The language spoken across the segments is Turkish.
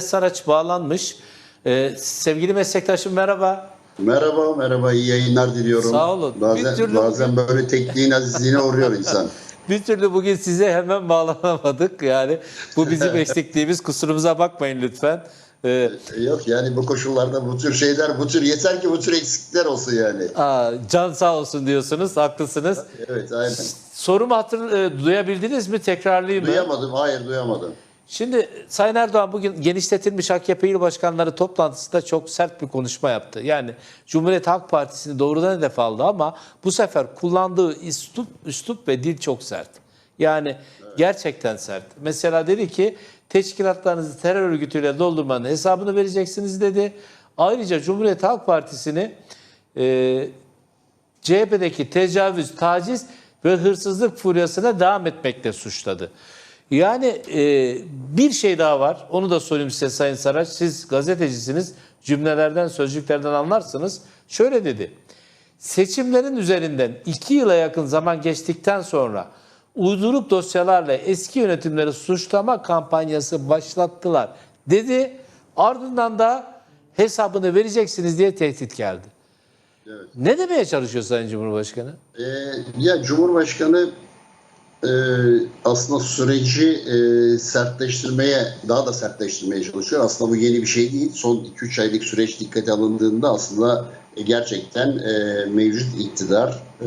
Saraç bağlanmış. Ee, sevgili meslektaşım merhaba. Merhaba, merhaba. iyi yayınlar diliyorum. Sağ olun. Bazen, Bir türlü- bazen böyle tekniğin azizliğine uğruyor insan. Bir türlü bugün size hemen bağlanamadık. Yani bu bizim eksikliğimiz. Kusurumuza bakmayın lütfen. Ee, Yok yani bu koşullarda bu tür şeyler, bu tür yeter ki bu tür eksiklikler olsun yani. aa, can sağ olsun diyorsunuz. Haklısınız. Evet, aynen. Sorumu hatır, e, duyabildiniz mi? Tekrarlayayım mı? Duyamadım, hayır duyamadım. Şimdi Sayın Erdoğan bugün genişletilmiş AKP il başkanları toplantısında çok sert bir konuşma yaptı. Yani Cumhuriyet Halk Partisi'ni doğrudan hedef aldı ama bu sefer kullandığı üslup, üslup ve dil çok sert. Yani gerçekten sert. Mesela dedi ki teşkilatlarınızı terör örgütüyle doldurmanın hesabını vereceksiniz dedi. Ayrıca Cumhuriyet Halk Partisi'ni e, CHP'deki tecavüz, taciz ve hırsızlık furyasına devam etmekle suçladı. Yani e, bir şey daha var. Onu da sorayım size Sayın Saraç. Siz gazetecisiniz. Cümlelerden, sözcüklerden anlarsınız. Şöyle dedi. Seçimlerin üzerinden iki yıla yakın zaman geçtikten sonra uydurup dosyalarla eski yönetimleri suçlama kampanyası başlattılar dedi. Ardından da hesabını vereceksiniz diye tehdit geldi. Evet. Ne demeye çalışıyor Sayın Cumhurbaşkanı? Ee, ya Cumhurbaşkanı e, aslında süreci e, sertleştirmeye, daha da sertleştirmeye çalışıyor. Aslında bu yeni bir şey değil. Son 2-3 aylık süreç dikkate alındığında aslında e, gerçekten e, mevcut iktidar e,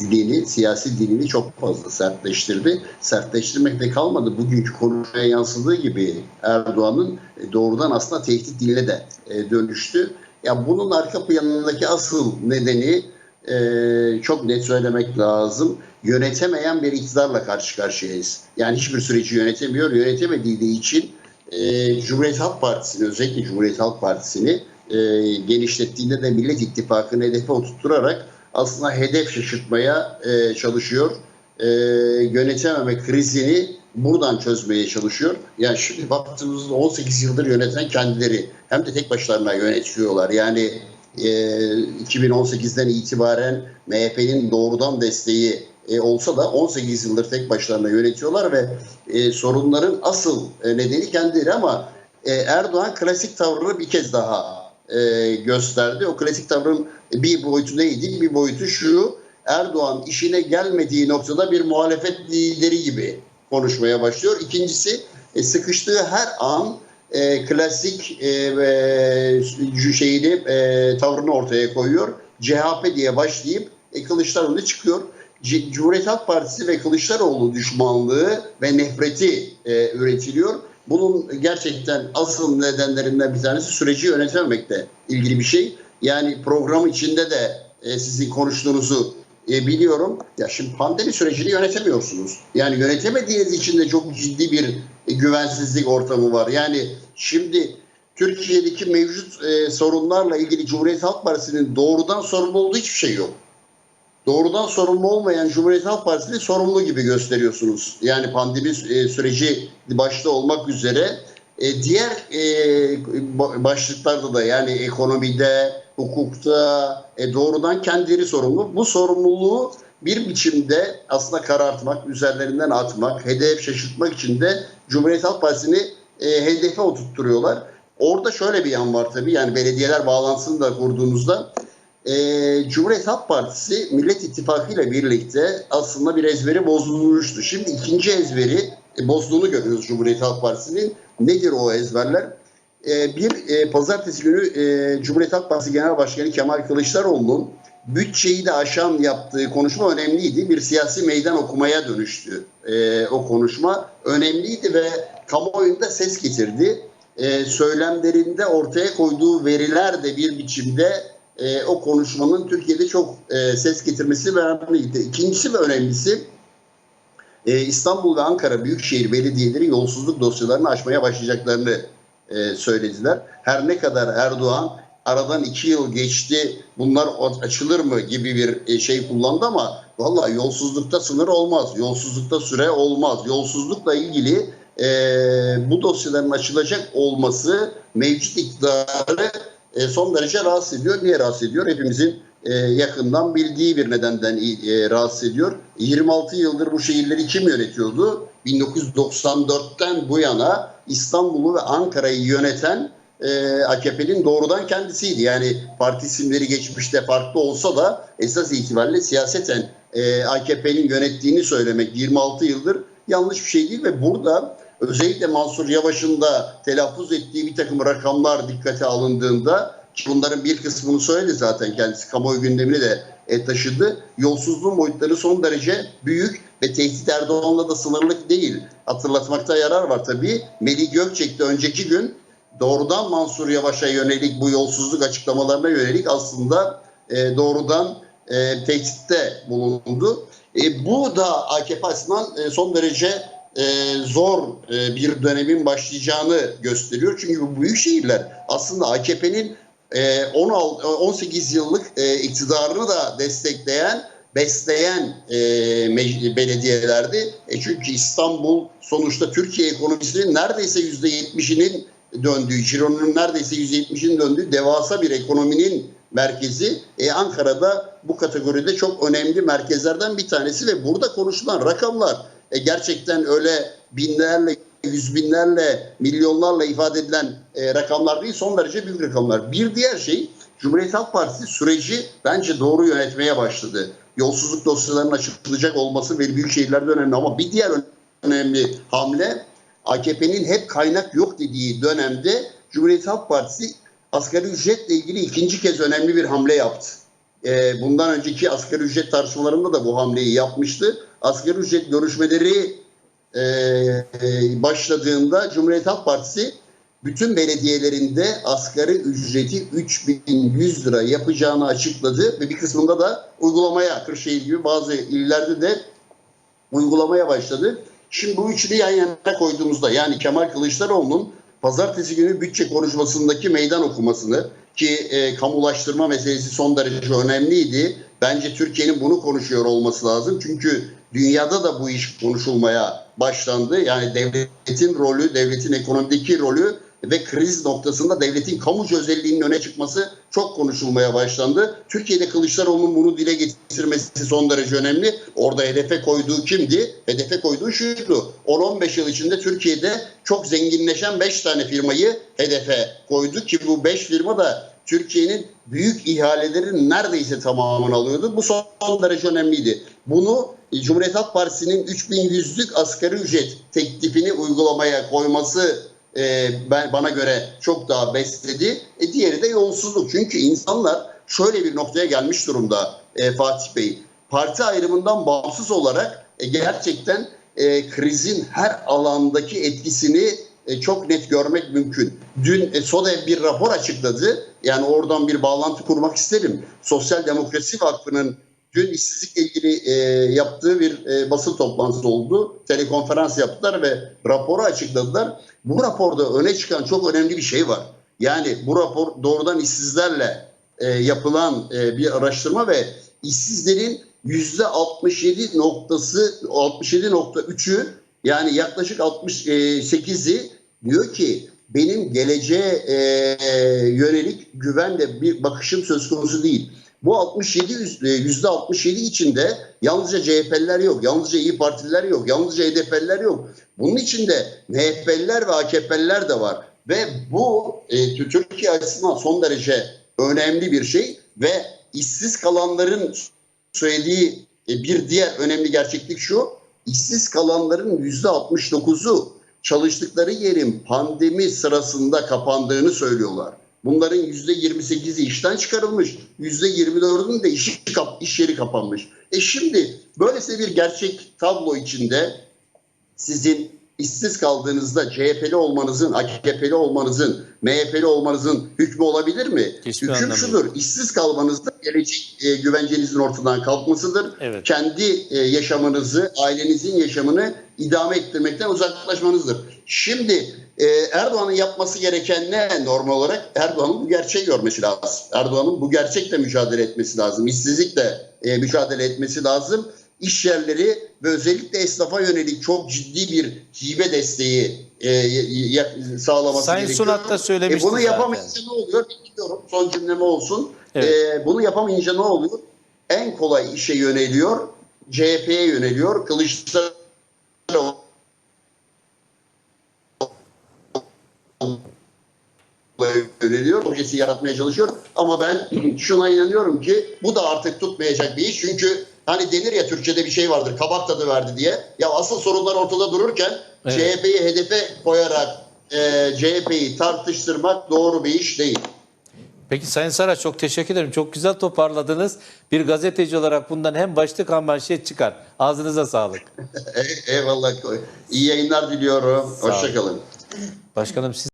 dilini, siyasi dilini çok fazla sertleştirdi. Sertleştirmekte kalmadı. Bugünkü konuşmaya yansıdığı gibi Erdoğan'ın e, doğrudan aslında tehdit diline de e, dönüştü. Ya bunun arka planındaki asıl nedeni e, çok net söylemek lazım. Yönetemeyen bir iktidarla karşı karşıyayız. Yani hiçbir süreci yönetemiyor. Yönetemediği için e, Cumhuriyet Halk Partisi'ni özellikle Cumhuriyet Halk Partisi'ni e, genişlettiğinde de Millet İttifakı'nı hedefe oturtturarak aslında hedef şaşırtmaya e, çalışıyor. E, yönetememe krizini buradan çözmeye çalışıyor. Yani şimdi baktığımızda 18 yıldır yöneten kendileri hem de tek başlarına yönetiyorlar. Yani 2018'den itibaren MHP'nin doğrudan desteği e, olsa da 18 yıldır tek başlarına yönetiyorlar ve e, sorunların asıl e, nedeni kendileri ama Erdoğan klasik tavrını bir kez daha gösterdi. O klasik tavrın bir boyutu neydi? Bir boyutu şu Erdoğan işine gelmediği noktada bir muhalefet lideri gibi konuşmaya başlıyor. İkincisi sıkıştığı her an e, klasik e, şeyini e, tavrını ortaya koyuyor. CHP diye başlayıp e, Kılıçdaroğlu çıkıyor. C- Cumhuriyet Halk Partisi ve Kılıçdaroğlu düşmanlığı ve nefreti e, üretiliyor. Bunun gerçekten asıl nedenlerinden bir tanesi süreci yönetememekle ilgili bir şey. Yani program içinde de e, sizin konuştuğunuzu e, biliyorum. Ya şimdi pandemi sürecini yönetemiyorsunuz. Yani yönetemediğiniz için de çok ciddi bir güvensizlik ortamı var. Yani şimdi Türkiye'deki mevcut e, sorunlarla ilgili Cumhuriyet Halk Partisi'nin doğrudan sorumlu olduğu hiçbir şey yok. Doğrudan sorumlu olmayan Cumhuriyet Halk Partisi'ni sorumlu gibi gösteriyorsunuz. Yani pandemi e, süreci başta olmak üzere e, diğer e, ba- başlıklarda da yani ekonomide, hukukta e, doğrudan kendileri sorumlu. Bu sorumluluğu bir biçimde aslında karartmak, üzerlerinden atmak, hedef şaşırtmak için de Cumhuriyet Halk Partisi'ni e, hedefe oturtturuyorlar. Orada şöyle bir yan var tabii yani belediyeler bağlantısını da kurduğunuzda e, Cumhuriyet Halk Partisi Millet İttifakı ile birlikte aslında bir ezberi bozulmuştu. Şimdi ikinci ezberi e, bozduğunu görüyoruz Cumhuriyet Halk Partisi'nin. Nedir o ezberler? E, bir e, pazartesi günü e, Cumhuriyet Halk Partisi Genel Başkanı Kemal Kılıçdaroğlu'nun bütçeyi de aşan yaptığı konuşma önemliydi. Bir siyasi meydan okumaya dönüştü. E, o konuşma önemliydi ve kamuoyunda ses getirdi. E, söylemlerinde ortaya koyduğu veriler de bir biçimde e, o konuşmanın Türkiye'de çok e, ses getirmesi önemliydi. İkincisi ve önemlisi e, İstanbul ve Ankara Büyükşehir Belediyeleri yolsuzluk dosyalarını açmaya başlayacaklarını e, söylediler. Her ne kadar Erdoğan aradan iki yıl geçti bunlar açılır mı gibi bir e, şey kullandı ama valla yolsuzlukta sınır olmaz, yolsuzlukta süre olmaz. Yolsuzlukla ilgili e, bu dosyaların açılacak olması mevcut iktidarı e, son derece rahatsız ediyor. Niye rahatsız ediyor? Hepimizin e, yakından bildiği bir nedenden e, rahatsız ediyor. 26 yıldır bu şehirleri kim yönetiyordu? 1994'ten bu yana İstanbul'u ve Ankara'yı yöneten e, AKP'nin doğrudan kendisiydi. Yani parti isimleri geçmişte farklı olsa da esas itibariyle siyaseten e, AKP'nin yönettiğini söylemek 26 yıldır yanlış bir şey değil ve burada özellikle Mansur Yavaş'ın da telaffuz ettiği bir takım rakamlar dikkate alındığında bunların bir kısmını söyledi zaten kendisi kamuoyu gündemine de e, taşıdı. Yolsuzluğun boyutları son derece büyük ve tehdit Erdoğan'la da sınırlı değil. Hatırlatmakta yarar var tabii. Melih Gökçek de önceki gün doğrudan Mansur Yavaş'a yönelik bu yolsuzluk açıklamalarına yönelik aslında e, doğrudan e, tehditte bulundu. E, bu da AKP açısından e, son derece e, zor e, bir dönemin başlayacağını gösteriyor. Çünkü bu büyük şehirler aslında AKP'nin e, 16, 18 yıllık e, iktidarını da destekleyen, besleyen e, belediyelerdi. E, çünkü İstanbul sonuçta Türkiye ekonomisinin neredeyse %70'inin döndüğü, cironun neredeyse %70'inin döndüğü devasa bir ekonominin merkezi. E, Ankara'da bu kategoride çok önemli merkezlerden bir tanesi ve burada konuşulan rakamlar e, gerçekten öyle binlerle, yüz binlerle, milyonlarla ifade edilen e, rakamlar değil, son derece büyük rakamlar. Bir diğer şey, Cumhuriyet Halk Partisi süreci bence doğru yönetmeye başladı. Yolsuzluk dosyalarının açılacak olması ve büyük şehirlerde önemli ama bir diğer önemli hamle AKP'nin hep kaynak yok dediği dönemde Cumhuriyet Halk Partisi asgari ücretle ilgili ikinci kez önemli bir hamle yaptı. Ee, bundan önceki asgari ücret tartışmalarında da bu hamleyi yapmıştı. Asgari ücret görüşmeleri e, e, başladığında Cumhuriyet Halk Partisi bütün belediyelerinde asgari ücreti 3100 lira yapacağını açıkladı ve bir kısmında da uygulamaya Kırşehir gibi bazı illerde de uygulamaya başladı. Şimdi bu üçünü yan yana koyduğumuzda yani Kemal Kılıçdaroğlu'nun pazartesi günü bütçe konuşmasındaki meydan okumasını ki e, kamulaştırma meselesi son derece önemliydi. Bence Türkiye'nin bunu konuşuyor olması lazım. Çünkü dünyada da bu iş konuşulmaya başlandı. Yani devletin rolü, devletin ekonomideki rolü ve kriz noktasında devletin kamucu özelliğinin öne çıkması çok konuşulmaya başlandı. Türkiye'de Kılıçdaroğlu'nun bunu dile getirmesi son derece önemli. Orada hedefe koyduğu kimdi? Hedefe koyduğu şuydu. 10-15 yıl içinde Türkiye'de çok zenginleşen 5 tane firmayı hedefe koydu ki bu 5 firma da Türkiye'nin büyük ihalelerin neredeyse tamamını alıyordu. Bu son derece önemliydi. Bunu Cumhuriyet Halk Partisi'nin 3100'lük asgari ücret teklifini uygulamaya koyması e, ben bana göre çok daha besledi. E, diğeri de yolsuzluk. Çünkü insanlar şöyle bir noktaya gelmiş durumda e, Fatih Bey. Parti ayrımından bağımsız olarak e, gerçekten e, krizin her alandaki etkisini e, çok net görmek mümkün. Dün e, SODEV bir rapor açıkladı. Yani oradan bir bağlantı kurmak isterim. Sosyal Demokrasi Vakfı'nın dün işsizlikle ilgili e, yaptığı bir e, basın toplantısı oldu. Telekonferans yaptılar ve raporu açıkladılar. Bu raporda öne çıkan çok önemli bir şey var. Yani bu rapor doğrudan işsizlerle e, yapılan e, bir araştırma ve işsizlerin yüzde 67 noktası 67.3'ü yani yaklaşık 68'i diyor ki benim geleceğe e, yönelik güvenle bir bakışım söz konusu değil. Bu 67 yüzde yüzde 67 içinde yalnızca CHP'liler yok, yalnızca İyi Partililer yok, yalnızca HDP'liler yok. Bunun içinde MHP'liler ve AKP'liler de var. Ve bu e, Türkiye açısından son derece önemli bir şey ve işsiz kalanların söylediği e, bir diğer önemli gerçeklik şu. İşsiz kalanların yüzde 69'u çalıştıkları yerin pandemi sırasında kapandığını söylüyorlar. Bunların yüzde 28'i işten çıkarılmış, yüzde 24'ünün de iş, iş yeri kapanmış. E şimdi böylesi bir gerçek tablo içinde sizin işsiz kaldığınızda CHP'li olmanızın, AKP'li olmanızın, MHP'li olmanızın hükmü olabilir mi? Hiçbir Hüküm anlamı şudur, işsiz kalmanızda gelecek e, güvencenizin ortadan kalkmasıdır. Evet. Kendi e, yaşamınızı, ailenizin yaşamını idame ettirmekten uzaklaşmanızdır. Şimdi e, Erdoğan'ın yapması gereken ne normal olarak? Erdoğan'ın bu gerçeği görmesi lazım. Erdoğan'ın bu gerçekle mücadele etmesi lazım. İşsizlikle e, mücadele etmesi lazım. İş yerleri ve özellikle esnafa yönelik çok ciddi bir hibe desteği e, ya- sağlaması Sayın gerekiyor. Sunat da söylemişti E, bunu zaten. yapamayınca ne oluyor? Bilmiyorum. Son cümleme olsun. Evet. E, bunu yapamayınca ne oluyor? En kolay işe yöneliyor. CHP'ye yöneliyor. Kılıçdaroğlu yöneliyor, projesi yaratmaya çalışıyor. Ama ben şuna inanıyorum ki bu da artık tutmayacak bir iş. Çünkü hani denir ya Türkçe'de bir şey vardır, kabak tadı verdi diye. Ya asıl sorunlar ortada dururken Evet. CHP'yi hedefe koyarak e, CHP'yi tartıştırmak doğru bir iş değil. Peki Sayın Saraç çok teşekkür ederim. Çok güzel toparladınız. Bir gazeteci olarak bundan hem başlık hem manşet çıkar. Ağzınıza sağlık. E- eyvallah. İyi yayınlar diliyorum. Hoşçakalın. Başkanım siz